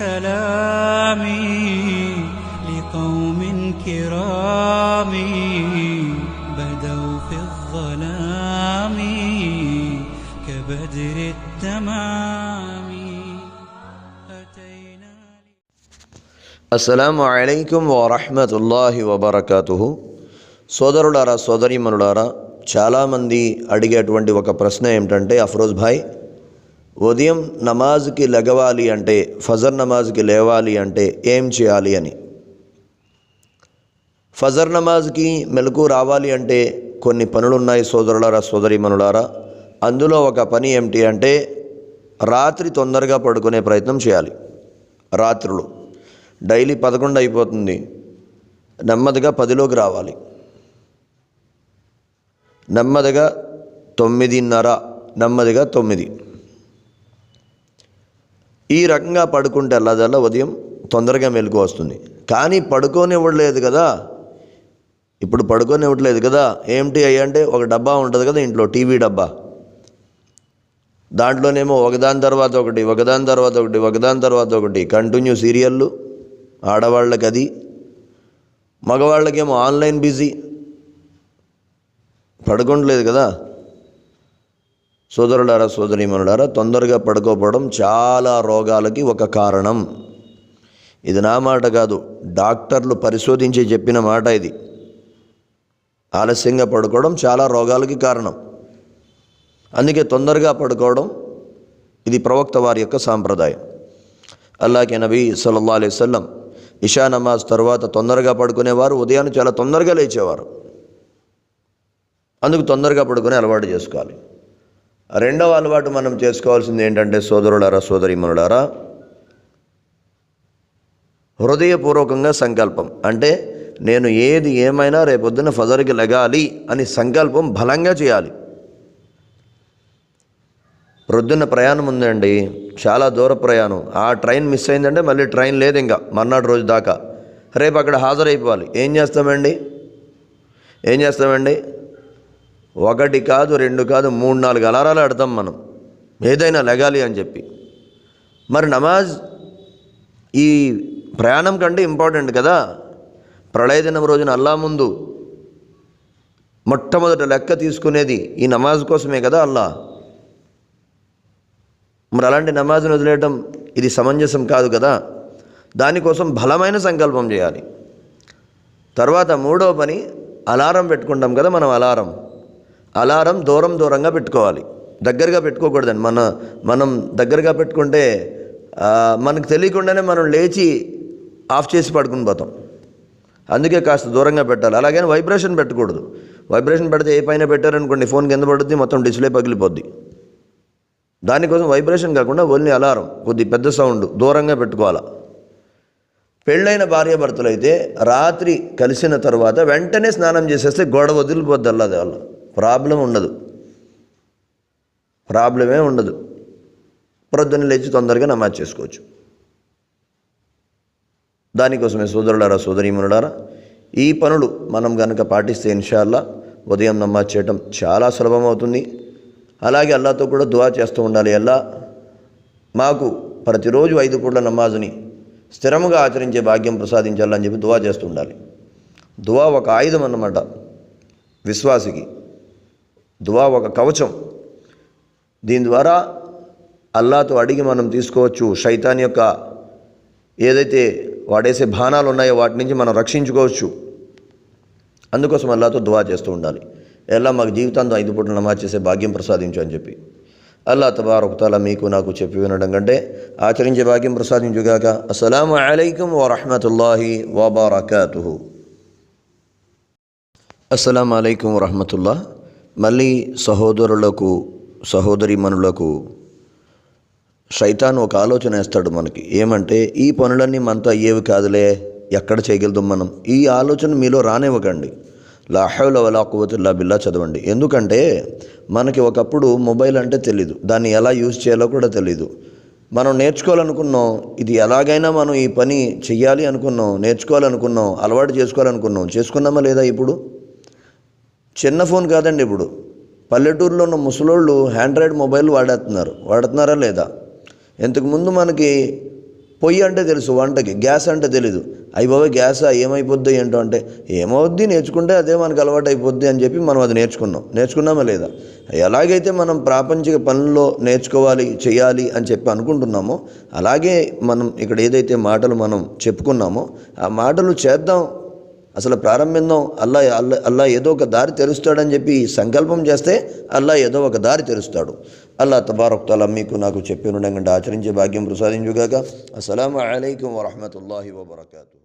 سلامي لقوم كرام بدوا في الظلام كبدر التمام أتينا అస్సలాము అలైకుం వరహమతుల్లాహి వబర్కతుహు సోదరులారా సోదరీమణులారా చాలామంది అడిగేటువంటి ఒక ప్రశ్న ఏమిటంటే అఫ్రోజ్ భాయ్ ఉదయం నమాజ్కి లెగవాలి అంటే ఫజర్ నమాజ్కి లేవాలి అంటే ఏం చేయాలి అని. ఫజర్ నమాజ్కి మెలకు రావాలి అంటే కొన్ని పనులు ఉన్నాయి సోదరులారా సోదరీమణులారా. అందులో ఒక పని ఏమిటి అంటే రాత్రి తొందరగా పడుకునే ప్రయత్నం చేయాలి. రాత్రులు. డైలీ పదకొండు అయిపోతుంది. నెమ్మదిగా పదిలోకి రావాలి. నెమ్మదిగా తొమ్మిదిన్నర నెమ్మదిగా తొమ్మిది. ఈ రకంగా పడుకుంటే అల్లదల్లా ఉదయం తొందరగా మెలకు వస్తుంది. కానీ పడుకోనివ్వట్లేదు కదా. ఇప్పుడు పడుకోనివ్వట్లేదు కదా. ఏమిటి అయ్యి అంటే ఒక డబ్బా ఉంటుంది కదా ఇంట్లో టీవీ డబ్బా. దాంట్లోనేమో ఒకదాని తర్వాత ఒకటి ఒకదాని తర్వాత ఒకటి ఒకదాని తర్వాత ఒకటి. కంటిన్యూ సీరియళ్ళు ఆడవాళ్ళకి అది. మగవాళ్ళకేమో ఆన్లైన్ బిజీ. పడుకోవట్లేదు కదా. సోదరులారా సోదరీమణులారా తొందరగా పడుకోపోవడం చాలా రోగాలకి ఒక కారణం. ఇది నా మాట కాదు డాక్టర్లు పరిశోధించి చెప్పిన మాట ఇది. ఆలస్యంగా పడుకోవడం చాలా రోగాలకి కారణం. అందుకే తొందరగా పడుకోవడం ఇది ప్రవక్త వారి యొక్క సాంప్రదాయం. అల్లాకే నబీ సల్లల్లా అలైహి వసల్లం ఇషా నమాజ్ తర్వాత తొందరగా పడుకునేవారు ఉదయాన్ని చాలా తొందరగా లేచేవారు. అందుకు తొందరగా పడుకునే అలవాటు చేసుకోవాలి. రెండవ అలవాటు మనం చేసుకోవాల్సింది ఏంటంటే సోదరులారా సోదరీమణులారా హృదయపూర్వకంగా సంకల్పం. అంటే నేను ఏది ఏమైనా రేపొద్దున ఫజర్కి లెగాలి అని సంకల్పం బలంగా చేయాలి. ప్రొద్దున్న ప్రయాణం ఉందండి చాలా దూర ప్రయాణం. ఆ ట్రైన్ మిస్ అయిందంటే మళ్ళీ ట్రైన్ లేదు ఇంకా మర్నాడు రోజు దాకా. రేపు అక్కడ హాజరైపోవాలి. ఏం చేస్తామండి? ఏం చేస్తామండి? ఒకటి కాదు రెండు కాదు మూడు నాలుగు అలారాలు ఆడతాం మనం. ఏదైనా లెగాలి అని చెప్పి. మరి నమాజ్ ఈ ప్రయాణం కంటే ఇంపార్టెంట్ కదా? ప్రళయ దినం రోజున అల్లా ముందు మొట్టమొదట లెక్క తీసుకునేది ఈ నమాజ్ కోసమే కదా అల్లా? మరి అలాంటి నమాజ్ను వదిలేయటం ఇది సమంజసం కాదు కదా? దానికోసం బలమైన సంకల్పం చేయాలి. తర్వాత మూడో పని అలారం పెట్టుకుంటాం కదా మనం అలారం. అలారం దూరం దూరంగా పెట్టుకోవాలి. దగ్గరగా పెట్టుకోకూడదండి. మన మనం దగ్గరగా పెట్టుకుంటే మనకు తెలియకుండానే మనం లేచి ఆఫ్ చేసి పడుకుని పోతాం. అందుకే కాస్త దూరంగా పెట్టాలి. అలాగే వైబ్రేషన్ పెట్టకూడదు. వైబ్రేషన్ పెడితే ఏ పైన పెట్టారనుకోండి ఫోన్ కింద పడుతుంది మొత్తం డిస్ప్లే పగిలిపోద్ది. దానికోసం వైబ్రేషన్ కాకుండా ఓన్లీ అలారం కొద్ది పెద్ద సౌండ్ దూరంగా పెట్టుకోవాలా. పెళ్ళైన భార్యాభర్తలు అయితే రాత్రి కలిసిన తర్వాత వెంటనే స్నానం చేసేస్తే గొడవ వదిలిపోద్ది అల్లది వాళ్ళు ప్రాబ్లం ఉండదు. ప్రాబ్లమే ఉండదు. ప్రొద్దున లేచి తొందరగా నమాజ్ చేసుకోవచ్చు. దానికోసమే సోదరులారా సోదరీమణులారా ఈ పనులు మనం కనుక పాటిస్తే ఇన్షాల్లా ఉదయం నమాజ్ చేయటం చాలా సులభమవుతుంది. అలాగే అల్లాతో కూడా దువా చేస్తూ ఉండాలి. అల్లా మాకు ప్రతిరోజు ఐదు పూట్ల నమాజుని స్థిరముగా ఆచరించే భాగ్యం ప్రసాదించాలని చెప్పి దువా చేస్తూ ఉండాలి. దువా ఒక ఆయుధం అన్నమాట విశ్వాసికి. దువా ఒక కవచం. దీని ద్వారా అల్లాతో అడిగి మనం తీసుకోవచ్చు శైతాన్ యొక్క ఏదైతే వాడేసే బాణాలు ఉన్నాయో వాటి నుంచి మనం రక్షించుకోవచ్చు. అందుకోసం అల్లాతో దువా చేస్తూ ఉండాలి. ఎలా మాకు జీవితాంతం ఐదు పూటలు నమాజ్ చేసే భాగ్యం ప్రసాదించు అని చెప్పి. అల్లా తబారకుతాల మీకు నాకు చెప్పి వినడం కంటే ఆచరించే భాగ్యం ప్రసాదించుగాక. అస్సలాము అలైకుం వరహమతుల్లాహి వబారకాతు అస్సలం అయికం వరహమతుల్లా మళ్ళీ సహోదరులకు సహోదరిమనులకు శైతాన్ ఒక ఆలోచన వేస్తాడు మనకి. ఏమంటే ఈ పనులన్నీ మనతో అయ్యేవి కాదులే ఎక్కడ చేయగలుగుతాం మనం? ఈ ఆలోచన మీలో రానివ్వకండి. లాహౌల వలా కువతుల్లా బిల్లా చదవండి. ఎందుకంటే మనకి ఒకప్పుడు మొబైల్ అంటే తెలీదు. దాన్ని ఎలా యూజ్ చేయాలో కూడా తెలీదు. మనం నేర్చుకోవాలనుకున్నాం ఇది ఎలాగైనా మనం ఈ పని చెయ్యాలి అనుకున్నాం నేర్చుకోవాలనుకున్నాం అలవాటు చేసుకోవాలనుకున్నాం. చేసుకున్నామా లేదా ఇప్పుడు? చిన్న ఫోన్ కాదండి ఇప్పుడు. పల్లెటూరులో ఉన్న ముసలోళ్ళు ఆండ్రాయిడ్ మొబైల్ వాడేస్తున్నారు వాడుతున్నారా లేదా? ఇంతకుముందు మనకి పొయ్యి అంటే తెలుసు వంటకి. గ్యాస్ అంటే తెలీదు. అయ్యి బాబా గ్యాస్ ఏమైపోద్ది ఏంటో అంటే ఏమవుద్ది నేర్చుకుంటే అదే మనకు అలవాటు అయిపోద్ది అని చెప్పి మనం అది నేర్చుకున్నాం. నేర్చుకున్నామా లేదా? ఎలాగైతే మనం ప్రాపంచిక పనుల్లో నేర్చుకోవాలి చేయాలి అని చెప్పి అనుకుంటున్నామో అలాగే మనం ఇక్కడ ఏదైతే మాటలు మనం చెప్పుకున్నామో ఆ మాటలు చేద్దాం అసలు ప్రారంభిద్దాం అల్లా అల్లా అల్లా ఏదో ఒక దారి తెరుస్తాడని చెప్పి సంకల్పం చేస్తే అల్లా ఏదో ఒక దారి తెరుస్తాడు. అల్లా తబారక్ మీకు నాకు చెప్పిన ఆచరించే భాగ్యం ప్రసాదించుగాక. అస్సలం అయికం వరహమూల వబర్కూ